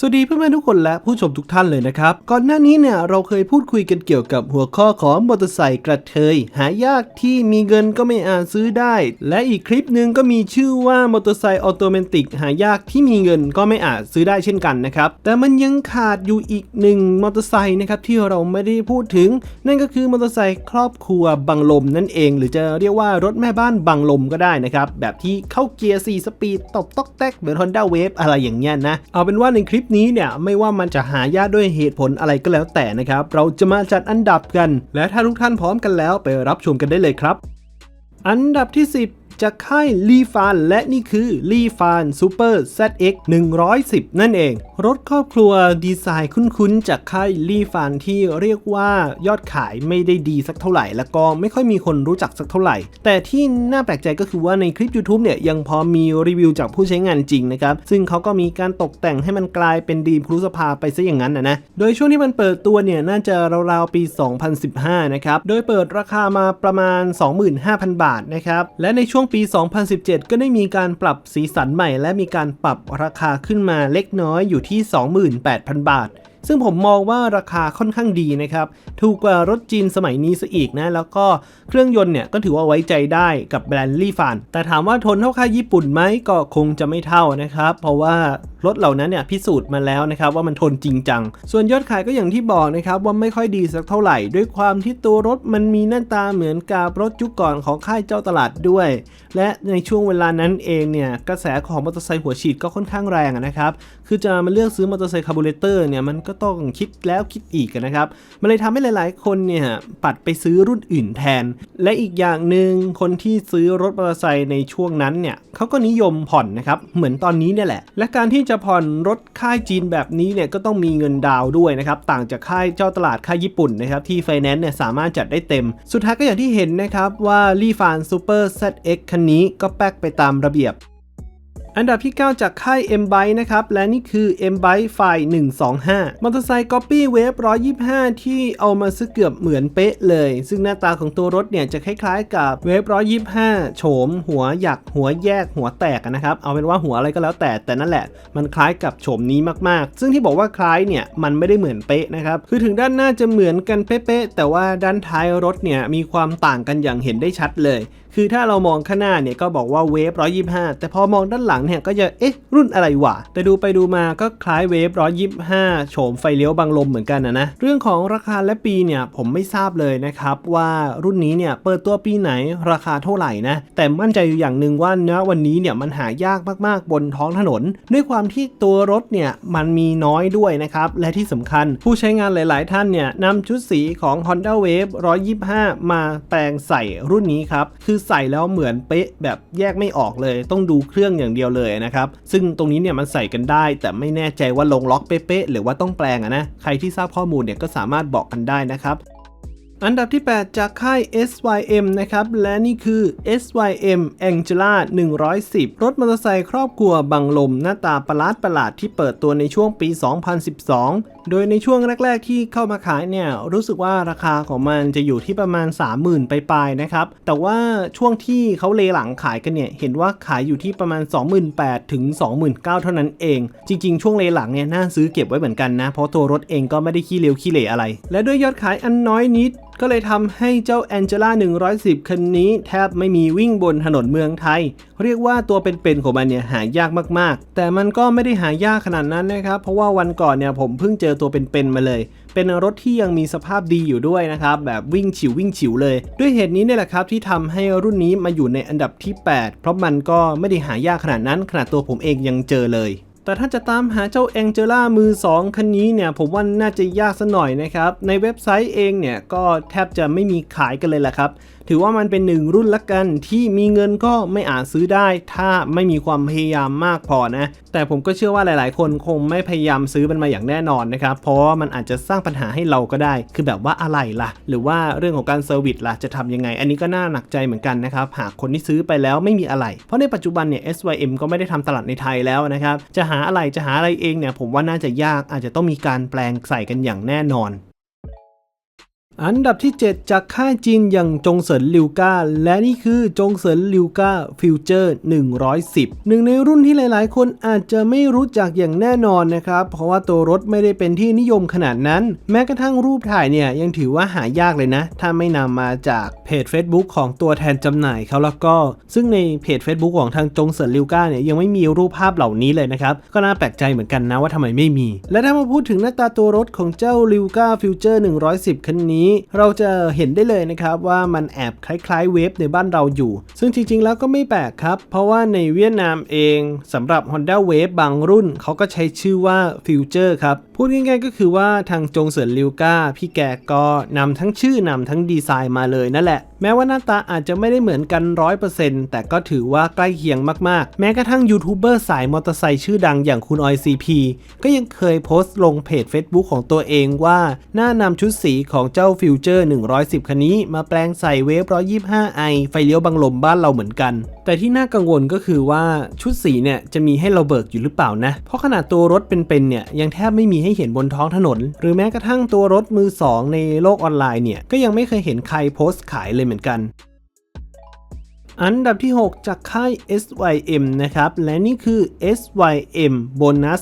สวัสดีเพื่อนๆทุกคนและผู้ชมทุกท่านเลยนะครับ ก่อนหน้านี้เนี่ยเราเคยพูดคุยกันเกี่ยวกับหัวข้อของมอเตอร์ไซค์กระเทย หายากที่มีเงินก็ไม่อาจซื้อได้ และอีกคลิปหนึ่งก็มีชื่อว่ามอเตอร์ไซค์ออโตเมติกหายากที่มีเงินก็ไม่อาจซื้อได้เช่นกันนะครับแต่มันยังขาดอยู่อีกหนึ่งมอเตอร์ไซค์นะครับที่เราไม่ได้พูดถึง นั่นก็คือมอเตอร์ไซค์ครอบครัวบังลมนั่นเอง หรือจะเรียกว่ารถแม่บ้านบังลมก็ได้นะครับแบบที่เข้าเกียร์4สปีดตบตอกแตกเหมือน Honda Wave อะไรอย่างเงี้ยนะเอาเป็นว่าในคลิปนี้เนี่ยไม่ว่ามันจะหายากด้วยเหตุผลอะไรก็แล้วแต่นะครับ เราจะมาจัดอันดับกัน และถ้าทุกท่านพร้อมกันแล้วไปรับชมกันได้เลยครับ อันดับที่ 10 จากค่ายลีฟานและนี่คือลีฟานซูเปอร์ ZX 110 นั่นเอง รถครอบครัวดีไซน์คุ้นๆ จากค่ายลีฟานที่เรียกว่ายอดขายไม่ได้ดีสักเท่าไหร่ แล้วก็ไม่ค่อยมีคนรู้จักสักเท่าไหร่ แต่ที่น่าแปลกใจก็คือว่าในคลิป YouTube เนี่ยยังพอมีรีวิวจากผู้ใช้งานจริงนะครับ ซึ่งเขาก็มีการตกแต่งให้มันกลายเป็นดีมครูสภาไปซะอย่างนั้นนะนะ โดยช่วงที่มันเปิดตัวเนี่ยน่าจะราวๆปี 2015 นะครับ โดยเปิดราคามาประมาณ 25,000 บาทนะครับ และในช่วงปี 2017 ก็ได้มีการปรับสีสันใหม่ และมีการปรับราคาขึ้นมาเล็กน้อยอยู่ที่ 28,000 บาท ซึ่งผมมองว่าราคาค่อนข้างดีนะครับ ถูกกว่ารถจีนสมัยนี้ซะอีกนะ แล้วก็เครื่องยนต์เนี่ยก็ถือว่าไว้ใจได้กับแบรนด์ลี่ฟาน แต่ถามว่าทนเท่าค่าญี่ปุ่นไหมก็คงจะไม่เท่านะครับ เพราะว่ารถเหล่านั้นเนี่ยพิสูจน์มาแล้วนะครับว่ามันทนจริงจัง ส่วนยอดขายก็อย่างที่บอกนะครับว่าไม่ค่อยดีสักเท่าไหร่ ด้วยความที่ตัวรถมันมีหน้าตาเหมือนกับรถยุคก่อนของค่ายเจ้าตลาดด้วย และในช่วงเวลานั้นเองเนี่ยกระแสของมอเตอร์ไซค์หัวฉีดก็ค่อนข้างแรงนะครับ คือจะมาเลือกซื้อมอเตอร์ไซค์คาร์บูเรเตอร์เนี่ยมันก็ต้องคิดแล้วคิดอีกนะครับ มันเลยทำให้หลาย ๆ คนเนี่ยปัดไปซื้อรุ่นอื่นแทน และอีกอย่างหนึ่งคนที่ซื้อรถมอเตอร์ไซค์ในช่วงนั้นเนี่ยเขาก็นิยมผ่อนนะครับเหมือนตอนนี้เนี่ยแหละ และการที่จะผ่อนรถค่ายจีนแบบนี้เนี่ยก็ต้องมีเงินดาวด้วยนะครับต่างจากค่ายเจ้าตลาดค่ายญี่ปุ่นนะครับที่ไฟแนนซ์เนี่ยสามารถจัดได้เต็ม สุดท้ายก็อย่างที่เห็นนะครับว่าลีฟานซูเปอร์ ZX คันนี้ก็แป๊กไปตามระเบียบ อันดับที่ 9 จากค่าย M Bike นะครับ และนี่คือ M Bike ไฟ125 มอเตอร์ไซค์ Copy Wave 125 ที่เอามาซื้อเกือบเหมือนเป๊ะเลย ซึ่งหน้าตาของตัวรถเนี่ยจะคล้ายๆกับ Wave 125 โฉม หัวหยัก หัวแยก หัวแตกนะครับ เอาเป็นว่าหัวอะไรก็แล้วแต่ แต่นั่นแหละ มันคล้ายกับโฉมนี้มากๆ ซึ่งที่บอกว่าคล้ายเนี่ย มันไม่ได้เหมือนเป๊ะนะครับ คือถึงด้านหน้าจะเหมือนกันเป๊ะๆ แต่ว่าด้านท้ายรถเนี่ยมีความต่างกันอย่างเห็นได้ชัดเลย คือถ้าเรามองข้างหน้าเนี่ยก็บอกว่าเวฟ125 แต่พอมองด้านหลังเนี่ยก็จะเอ๊ะรุ่นอะไรวะ แต่ดูไปดูมาก็คล้ายเวฟ125 โฉมไฟเลี้ยวบังลมเหมือนกันนะนะ เรื่องของราคาและปีเนี่ยผมไม่ทราบเลยนะครับว่ารุ่นนี้เนี่ยเปิดตัวปีไหนราคาเท่าไหร่นะ แต่มั่นใจอยู่อย่างหนึ่งว่าณวันนี้เนี่ยมันหายากมากๆบนท้องถนน ด้วยความที่ตัวรถเนี่ยมันมีน้อยด้วยนะครับและที่สำคัญผู้ใช้งานหลาย ๆ ท่านเนี่ยนำชุดสีของ Honda Wave 125 มาแปลงใส่รุ่นนี้ครับคือใส่แล้วเหมือนเป๊ะแบบแยกไม่ออกเลย ต้องดูเครื่องอย่างเดียวเลยนะครับซึ่งตรงนี้เนี่ยมันใส่กันได้ แต่ไม่แน่ใจว่าลงล็อกเป๊ะๆหรือว่าต้องแปลงอะนะใครที่ทราบข้อมูลเนี่ยก็สามารถบอกกันได้นะครับ อันดับที่ 8 จากค่าย SYM นะครับ และนี่คือ SYM Angela 110 รถมอเตอร์ไซค์ครอบครัวบังลมหน้าตาประหลาดประหลาดที่เปิดตัวในช่วงปี 2012 โดยในช่วงแรก ๆ ที่เข้ามาขายเนี่ย รู้สึกว่าราคาของมันจะอยู่ที่ประมาณ 30,000 ไปปลายๆนะครับ แต่ว่าช่วงที่เขาเลหลังขายกันเนี่ย เห็นว่าขายอยู่ที่ประมาณ 28,000 ถึง 29,000 เท่านั้นเอง จริง ๆ ช่วงเลหลังเนี่ยน่าซื้อเก็บไว้เหมือนกันนะ เพราะตัวรถเองก็ไม่ได้ขี้เร็วขี้เหร่อะไร และด้วยยอดขายอันน้อยนิด ก็เลยทำให้เจ้า Angela 110 คันนี้แทบไม่มีวิ่งบนถนนเมืองไทย เรียกว่าตัวเป็นๆของมันเนี่ยหายากมากๆ แต่มันก็ไม่ได้หายากขนาดนั้นนะครับ เพราะว่าวันก่อนเนี่ยผมเพิ่งเจอตัวเป็นๆมาเลย เป็นรถที่ยังมีสภาพดีอยู่ด้วยนะครับ แบบวิ่งฉิววิ่งฉิวเลย ด้วยเหตุนี้เนี่ยแหละครับที่ทำให้รุ่นนี้มาอยู่ในอันดับที่ 8 เพราะมันก็ไม่ได้หายากขนาดนั้นขนาดตัวผมเองยังเจอเลย แต่ถ้าจะตามหาเจ้าแองเจล่ามือ 2 คันนี้เนี่ย ผมว่าน่าจะยากสะหน่อยนะครับ ในเว็บไซต์เองเนี่ย ก็แทบจะไม่มีขายกันเลยแหละครับ ถือว่ามันเป็นหนึ่งรุ่นละกันที่มีเงินก็ไม่อาจซื้อได้ ถ้าไม่มีความพยายามมากพอนะ แต่ผมก็เชื่อว่าหลาย ๆ คนคงไม่พยายามซื้อมันมาอย่างแน่นอนนะครับ เพราะว่ามันอาจจะสร้างปัญหาให้เราก็ได้ คือแบบว่าอะไรล่ะ หรือว่าเรื่องของการเซอร์วิสล่ะจะทำยังไง อันนี้ก็น่าหนักใจเหมือนกันนะครับ หากคนที่ซื้อไปแล้วไม่มีอะไร เพราะในปัจจุบันเนี่ย SYM ก็ไม่ได้ทำตลาดในไทยแล้วนะครับ จะหาอะไรจะหาอะไรเองเนี่ยผมว่าน่าจะยากอาจจะต้องมีการแปลงใส่กันอย่างแน่นอน อันดับที่ 7 จากค่ายจีนอย่างจงเสินลิวก้าและนี่คือจงเสินลิวก้าฟิวเจอร์110 หนึ่งในรุ่นที่หลายๆ คนอาจจะไม่รู้จักอย่างแน่นอนนะครับ เพราะว่าตัวรถไม่ได้เป็นที่นิยมขนาดนั้น แม้กระทั่งรูปถ่ายเนี่ย ยังถือว่าหายากเลยนะ ถ้าไม่นำมาจากเพจ Facebook ของตัวแทนจำหน่ายเขาแล้วก็ ซึ่งในเพจ Facebook ของทางจงเสินลิวก้าเนี่ยยังไม่มีรูปภาพเหล่านี้เลยนะครับก็น่าแปลกใจเหมือนกันนะว่าทำไมไม่มี และถ้ามาพูดถึงหน้าตาตัวรถของเจ้าลิวก้าฟิวเจอร์110คันนี้เราจะเห็นได้เลยนะครับว่ามันแอบคล้ายๆเวฟในบ้านเราอยู่ ซึ่งจริงๆแล้วก็ไม่แปลกครับ เพราะว่าในเวียดนามเองสำหรับ Honda Wave บางรุ่น เขาก็ใช้ชื่อว่าฟิวเจอร์ครับ พูดง่ายๆก็คือว่าทางจงเสินลิวก้าพี่แกก็นำทั้งชื่อนำทั้งดีไซน์มาเลยนั่นแหละ แม้ว่าหน้าตาอาจจะไม่ได้เหมือนกัน 100%แต่ก็ถือว่าใกล้เคียงมากๆ แม้กระทั่งยูทูบเบอร์สายมอเตอร์ไซค์ชื่อดังอย่างคุณออยซีพีก็ยังเคยโพสต์ลงเพจ Facebook ของตัวเองว่าหน่านำชุดสีของเจ้าฟิวเจอร์110 คันนี้มาแปลงใส่เวฟ 125i ไฟเลี้ยวบังลมบ้านเราเหมือนกัน แต่ที่น่ากังวลก็คือว่าชุดสีเนี่ยจะมีให้เราเบิกอยู่หรือเปล่านะ เพราะขนาดตัวรถเป็นๆเนี่ยยังแทบไม่มีให้เห็นบนท้องถนน หรือแม้กระทั่งตัวรถมือสองในโลกออนไลน์เนี่ยก็ยังไม่เคยเห็นใครโพสต์ขายเลยเหมือนกัน อันดับที่ 6 จากค่าย SYM นะครับ และนี่คือ SYM Bonus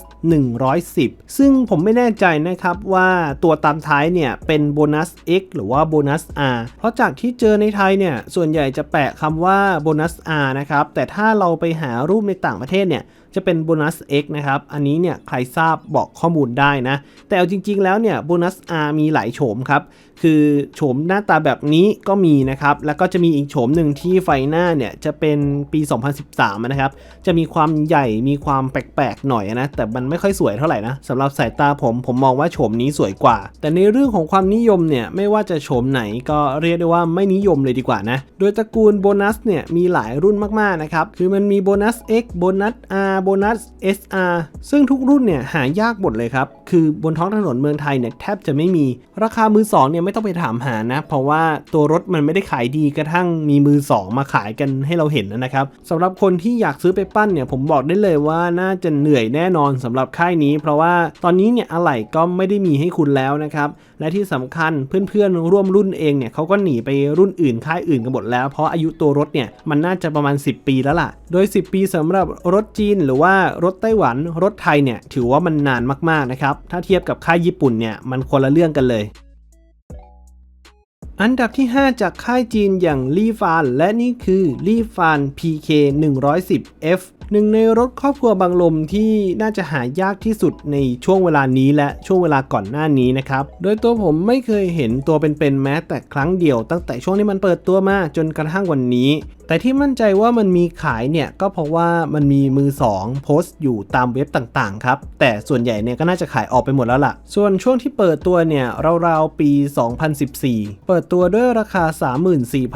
110 ซึ่งผมไม่แน่ใจนะครับว่าตัวตามท้ายเนี่ยเป็น Bonus X หรือว่า Bonus R เพราะจากที่เจอในไทยเนี่ย ส่วนใหญ่จะแปะคำว่า Bonus R นะครับ แต่ถ้าเราไปหารูปในต่างประเทศเนี่ย จะเป็นโบนัส X นะครับ อันนี้เนี่ยใครทราบบอกข้อมูลได้นะ แต่เอาจริง ๆ แล้วเนี่ยโบนัส R มีหลายโฉมครับ คือโฉมหน้าตาแบบนี้ก็มีนะครับ แล้วก็จะมีอีกโฉมหนึ่งที่ไฟหน้าเนี่ยจะเป็นปี 2013 นะครับ จะมีความใหญ่มีความแปลกๆหน่อยนะ แต่มันไม่ค่อยสวยเท่าไหร่นะสำหรับสายตาผมผมมองว่าโฉมนี้สวยกว่า แต่ในเรื่องของความนิยมเนี่ยไม่ว่าจะโฉมไหนก็เรียกได้ว่าไม่นิยมเลยดีกว่านะ โดยตระกูลโบนัสเนี่ยมีหลายรุ่นมากๆนะครับ คือมันมีโบนัส X โบนัส R โบนัส SR ซึ่งทุกรุ่นเนี่ยหายากหมดเลยครับ คือบนท้องถนนเมืองไทยเนี่ยแทบจะไม่มี ราคามือสองเนี่ยไม่ต้องไปถามหานะ เพราะว่าตัวรถมันไม่ได้ขายดีกระทั่งมีมือสองมาขายกันให้เราเห็นนะครับสำหรับคนที่อยากซื้อไปปั้นเนี่ยผมบอกได้เลยว่าน่าจะเหนื่อยแน่นอนสำหรับค่ายนี้ เพราะว่าตอนนี้เนี่ยอะไหล่ก็ไม่ได้มีให้คุณแล้วนะครับและที่สำคัญเพื่อนๆร่วมรุ่นเองเนี่ยเขาก็หนีไปรุ่นอื่นค่ายอื่นกันหมดแล้ว เพราะอายุตัวรถเนี่ยมันน่าจะประมาณ 10 ปีแล้วล่ะ โดย 10 ปีสำหรับรถจีนหรือว่ารถไต้หวันรถไทยเนี่ยถือว่ามันนานมากๆนะครับถ้าเทียบกับค่ายญี่ปุ่นเนี่ยมันคนละเรื่องกันเลย อันดับที่ 5 จากค่ายจีนอย่างลี่ฟาน และนี่คือลี่ฟาน PK 110F หนึ่งในรถครอบครัวบางลมที่น่าจะหายากที่สุดในช่วงเวลานี้และช่วงเวลาก่อนหน้านี้นะครับ โดยตัวผมไม่เคยเห็นตัวเป็นๆแม้แต่ครั้งเดียว ตั้งแต่ช่วงที่มันเปิดตัวมาจนกระทั่งวันนี้ แต่ที่มั่นใจว่ามันมีขายเนี่ยก็เพราะว่ามันมีมือ 2 โพสต์อยู่ตามเว็บต่างๆครับ แต่ส่วนใหญ่เนี่ยก็น่าจะขายออกไปหมดแล้วล่ะ ส่วนช่วงที่เปิดตัวเนี่ยราวๆปี 2014 เปิดตัวด้วยราคา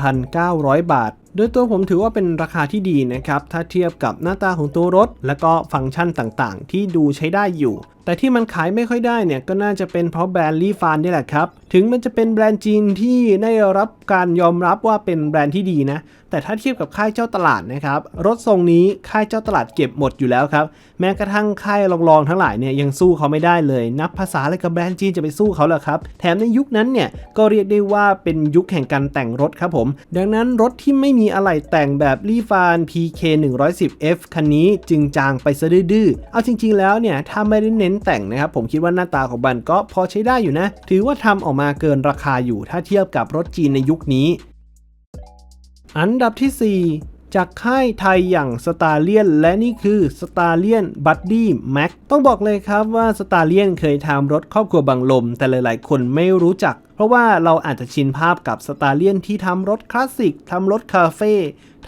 34,900 บาท โดยตัวผมถือว่าเป็นราคาที่ดีนะครับ ถ้าเทียบกับหน้าตาของตัวรถ และก็ฟังก์ชันต่างๆ ที่ดูใช้ได้อยู่แต่ที่มันขายไม่ค่อยได้เนี่ยก็น่าจะเป็นเพราะแบรนด์ลีฟานนี่แหละครับ ถึงมันจะเป็นแบรนด์จีนที่ได้รับการยอมรับว่าเป็นแบรนด์ที่ดีนะ แต่ถ้าเทียบกับค่ายเจ้าตลาดนะครับ รถทรงนี้ค่ายเจ้าตลาดเก็บหมดอยู่แล้วครับ แม้กระทั่งค่ายรองๆทั้งหลายเนี่ยยังสู้เขาไม่ได้เลย นับภาษาอะไรกับแบรนด์จีนจะไปสู้เขาล่ะครับ แถมในยุคนั้นเนี่ยก็เรียกได้ว่าเป็นยุคแห่งการแต่งรถครับผม ดังนั้นรถที่ไม่มีอะไหล่แต่งแบบลีฟาน PK 110F คันนี้จึงจางไปซะดื้อๆ เอาจริง ๆ แล้วเนี่ยถ้าไม่ได้เน้นแต่งนะครับ ผมคิดว่าหน้าตาของมันก็พอใช้ได้อยู่นะ ถือว่าทำออกมาเกินราคาอยู่ถ้าเทียบกับรถจีนในยุคนี้ อันดับที่ 4จากค่ายไทยอย่าง s t a r l i o n และนี่คือ s t a r l i o n Buddy Max ต้องบอกเลยครับว่า s t a r l i o n เคยทำรถครอบครัวบังลม แต่หลายๆ คนไม่รู้จัก เพราะว่าเราอาจจะชินภาพกับ s t a r l i o n ที่ทำรถคลาสสิกทำรถคาเฟ่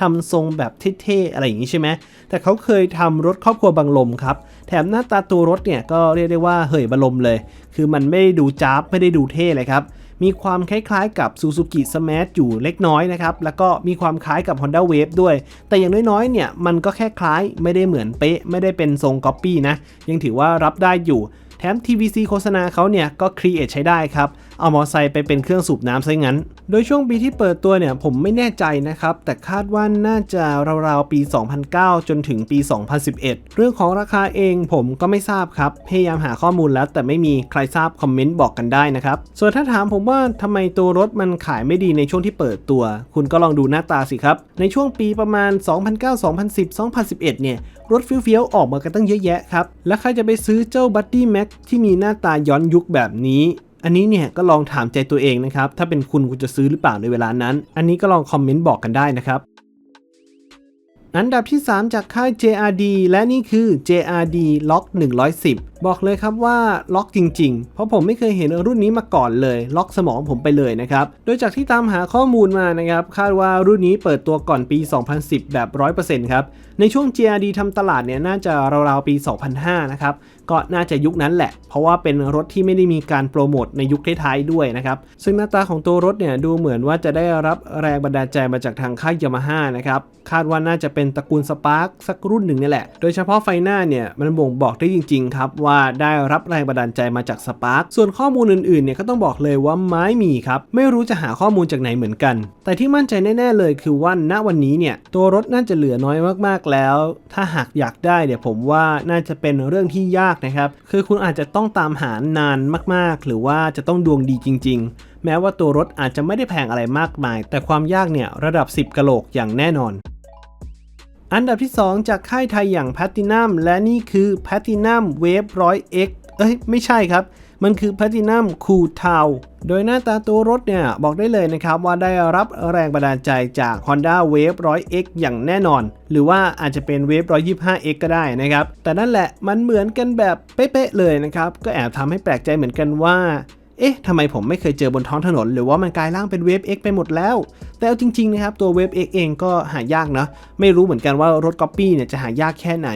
ทำทรงแบบเท่ๆอะไรอย่างนี้ใช่ไหมแต่เขาเคยทำรถครอบครัวบังลมครับ แถมหน้าตาตัวรถเนี่ยก็เรียกได้ว่าเหยบังลมเลย คือมันไม่ได้ดูจ้าบไม่ได้ดูเท่เลยครับมีความคล้ายๆกับ Suzuki Smash อยู่เล็กน้อยนะครับ แล้วก็มีความคล้ายกับ Honda Wave ด้วย แต่อย่างน้อยๆ เนี่ย มันก็แค่คล้ายไม่ได้เหมือนเป๊ะ ไม่ได้เป็นทรงก๊อปปี้นะ ยังถือว่ารับได้อยู่ แถม TVC โฆษณาเขาเนี่ย ก็ครีเอทใช้ได้ครับ เอามอไซค์ไปเป็นเครื่องสูบน้ำซะงั้น โดยช่วงปีที่เปิดตัวเนี่ยผมไม่แน่ใจนะครับ แต่คาดว่าน่าจะราวๆปี 2009 จนถึงปี 2011 เรื่องของราคาเองผมก็ไม่ทราบครับ พยายามหาข้อมูลแล้ว แต่ไม่มีใครทราบคอมเมนต์บอกกันได้นะครับ ส่วนถ้าถามผมว่าทำไมตัวรถมันขายไม่ดีในช่วงที่เปิดตัว คุณก็ลองดูหน้าตาสิครับ ในช่วงปีประมาณ 2009 2010 2011 เนี่ยรถเฟี้ยวๆออกมากันตั้งเยอะแยะครับ แล้วใครจะไปซื้อเจ้า Buddy Max ที่มีหน้าตาย้อนยุคแบบนี้ อันนี้เนี่ยก็ลองถามใจตัวเองนะครับ ถ้าเป็นคุณคุณจะซื้อหรือเปล่าในเวลานั้น อันนี้ก็ลองคอมเมนต์บอกกันได้นะครับ อันดับที่ 3 จากค่าย JRD และนี่คือ JRD Lock 110 บอกเลยครับว่าล็อกจริง ๆ เพราะผมไม่เคยเห็นรุ่นนี้มาก่อนเลย ล็อกสมองผมไปเลยนะครับ โดยจากที่ตามหาข้อมูลมานะครับ คาดว่ารุ่นนี้เปิดตัวก่อนปี 2010 แบบ 100%ครับ ในช่วง JRD ทำตลาดเนี่ยน่าจะราวๆปี 2005 นะครับ ก็น่าจะยุคนั้นแหละ เพราะว่าเป็นรถที่ไม่ได้มีการโปรโมทในยุคท้ายๆด้วยนะครับ ซึ่งหน้าตาของตัวรถเนี่ยดูเหมือนว่าจะได้รับแรงบันดาลใจมาจากทางค่ายยามาฮ่านะครับ คาดว่าน่าจะเป็นตระกูลสปาร์คสักรุ่นหนึ่งนี่แหละ โดยเฉพาะไฟหน้าเนี่ยมันบ่งบอกได้จริงๆครับว่าาได้รับแรงบันดาลใจมาจากสปาร์คส่วนข้อมูลอื่นๆเนี่ยก็ต้องบอกเลยว่าไม้มีครับ ไม่รู้จะหาข้อมูลจากไหนเหมือนกัน แต่ที่มั่นใจแน่ๆเลยคือว่าณวันนี้เนี่ยตัวรถน่าจะเหลือน้อยมากๆแล้ว ถ้าหากอยากได้เนี่ยผมว่าน่าจะเป็นเรื่องที่ยากนะครับ คือคุณอาจจะต้องตามหานานมากๆ หรือว่าจะต้องดวงดีจริง ๆแม้ว่าตัวรถอาจจะไม่ได้แพงอะไรมากมาย แต่ความยากเนี่ยระดับ 10กะโหลกอย่างแน่นอน อันดับที่ 2 จากค่ายไทยอย่าง Platinum และนี่คือ Platinum Wave 100X เอ้ย ไม่ใช่ครับ มันคือ Platinum Cool Town โดยหน้าตาตัวรถเนี่ย บอกได้เลยนะครับว่าได้รับแรงบันดาลใจจาก Honda Wave 100X อย่างแน่นอน หรือว่าอาจจะเป็น Wave 125X ก็ได้นะครับ แต่นั่นแหละมันเหมือนกันแบบเป๊ะๆเลยนะครับ ก็แอบทำให้แปลกใจเหมือนกันว่าเอ๊ะ ทำไมผมไม่เคยเจอบนท้องถนน หรือว่ามันกลายร่างเป็นเวฟ X ไปหมดแล้ว แต่เอาจริงๆนะครับตัวเวฟ X เองก็หายากนะไม่รู้เหมือนกันว่ารถก๊อปปี้เนี่ยจะหายากแค่ไหน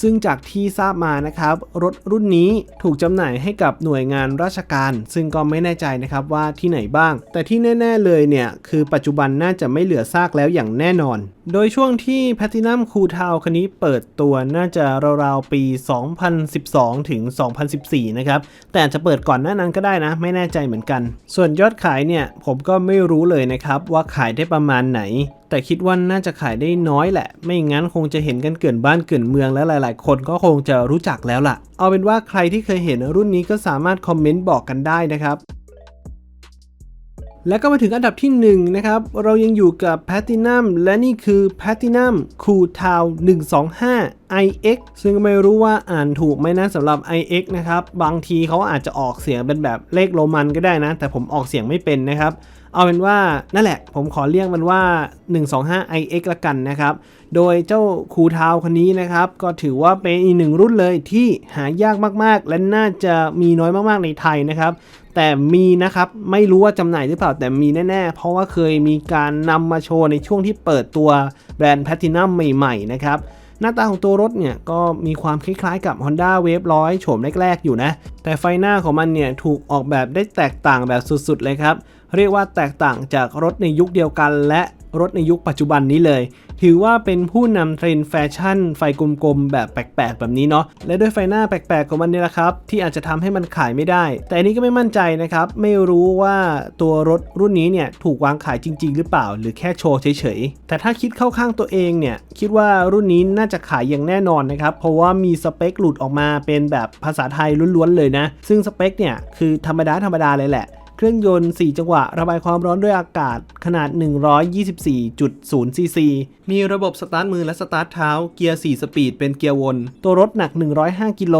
ซึ่งจากที่ทราบมานะครับรถรุ่นนี้ถูกจำหน่ายให้กับหน่วยงานราชการ ซึ่งก็ไม่แน่ใจนะครับว่าที่ไหนบ้าง แต่ที่แน่ ๆเลยเนี่ยคือปัจจุบันน่าจะไม่เหลือซากแล้วอย่างแน่นอน โดยช่วงที่ Platinum Cool t o w คันนี้เปิดตัวน่าจะราวๆปี 2012 ถึง 2014 นะครับ แต่อาจจะเปิดก่อนหน้านั้นก็ได้นะ ไม่แน่ใจเหมือนกัน ส่วนยอดขายเนี่ยผมก็ไม่รู้เลยนะครับว่าขายได้ประมาณไหน แต่คิดว่าน่าจะขายได้น้อยแหละ ไม่งั้นคงจะเห็นกันเกินบ้านเกินเมืองและหลาย ๆ คนก็คงจะรู้จักแล้วล่ะ เอาเป็นว่าใครที่เคยเห็นรุ่นนี้ก็สามารถคอมเมนต์บอกกันได้นะครับแล้วก็มาถึงอันดับที่1นะครับ เรายังอยู่กับ Platinum และนี่คือ Platinum Cool Town 125 iX ซึ่งไม่รู้ว่าอ่านถูกไหมนะสำหรับ iX นะครับ บางทีเขาอาจจะออกเสียงเป็นแบบเลขโรมันก็ได้นะ แต่ผมออกเสียงไม่เป็นนะครับ เอาเป็นว่านั่นแหละผมขอเรียกมันว่า 125 iX ละกันนะครับ โดยเจ้าคูทาวคันนี้นะครับ ก็ถือว่าเป็นอีกหนึ่งรุ่นเลยที่หายากมากๆ และน่าจะมีน้อยมากๆในไทยนะครับ แต่มีนะครับไม่รู้ว่าจำหน่ายหรือเปล่าแต่มีแน่ๆ เพราะว่าเคยมีการนำมาโชว์ในช่วงที่เปิดตัวแบรนด์แพ t ตินัมใหม่ ๆ นะครับ หน้าตาของตัวรถเนี่ยก็มีความคล้ายๆกับ Honda Wave 100 โฉมแรกๆ อยู่นะ แต่ไฟหน้าของมันเนี่ยถูกออกแบบได้แตกต่างแบบสุดๆเลยครับ เรียกว่าแตกต่างจากรถในยุคเดียวกันและ รถในยุคปัจจุบันนี้เลย ถือว่าเป็นผู้นำเทรนด์แฟชั่น ไฟกลมๆ แบบแปลกๆ แบบนี้เนาะและด้วยไฟหน้าแปลกๆ ของมันนี่แหละครับ ที่อาจจะทำให้มันขายไม่ได้ แต่อันนี้ก็ไม่มั่นใจนะครับ ไม่รู้ว่าตัวรถรุ่นนี้เนี่ยถูกวางขายจริง ๆ หรือเปล่า หรือแค่โชว์เฉยๆ แต่ถ้าคิดเข้าข้างตัวเองเนี่ยคิดว่ารุ่นนี้น่าจะขายอย่างแน่นอนนะครับเพราะว่ามีสเปคหลุดออกมาเป็นแบบภาษาไทยล้วนๆเลยนะ ซึ่งสเปคเนี่ยคือธรรมดาธรรมดาเลยแหละ เครื่องยนต์ 4 จังหวะ ระบายความร้อนด้วยอากาศขนาด 124.0ซีซีมีระบบสตาร์ทมือและสตาร์ทเท้า เกียร์ 4 สปีดเป็นเกียร์วน ตัวรถหนัก 105 กิโล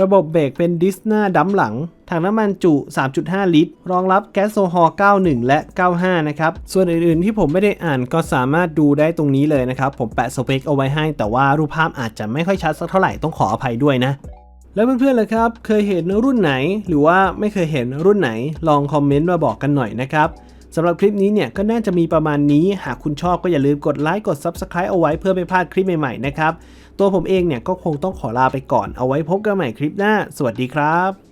ระบบเบรกเป็นดิสหน้าดัมหลัง ถังน้ำมันจุ 3.5 ลิตร รองรับแก๊สโซฮอล์91 และ 95 นะครับ ส่วนอื่นๆที่ผมไม่ได้อ่านก็สามารถดูได้ตรงนี้เลยนะครับ ผมแปะสเปคเอาไว้ให้ แต่ว่ารูปภาพอาจจะไม่ค่อยชัดสักเท่าไหร่ต้องขออภัยด้วยนะ แล้วเพื่อนๆล่ะครับ เคยเห็นรุ่นไหน หรือว่าไม่เคยเห็นรุ่นไหน ลองคอมเมนต์มาบอกกันหน่อยนะครับสำหรับคลิปนี้เนี่ยก็น่าจะมีประมาณนี้ หากคุณชอบก็อย่าลืมกดไลค์กด Subscribe เอาไว้เพื่อไม่พลาดคลิปใหม่ๆนะครับ ตัวผมเองเนี่ยก็คงต้องขอลาไปก่อนเอาไว้พบกันใหม่คลิปหน้า สวัสดีครับ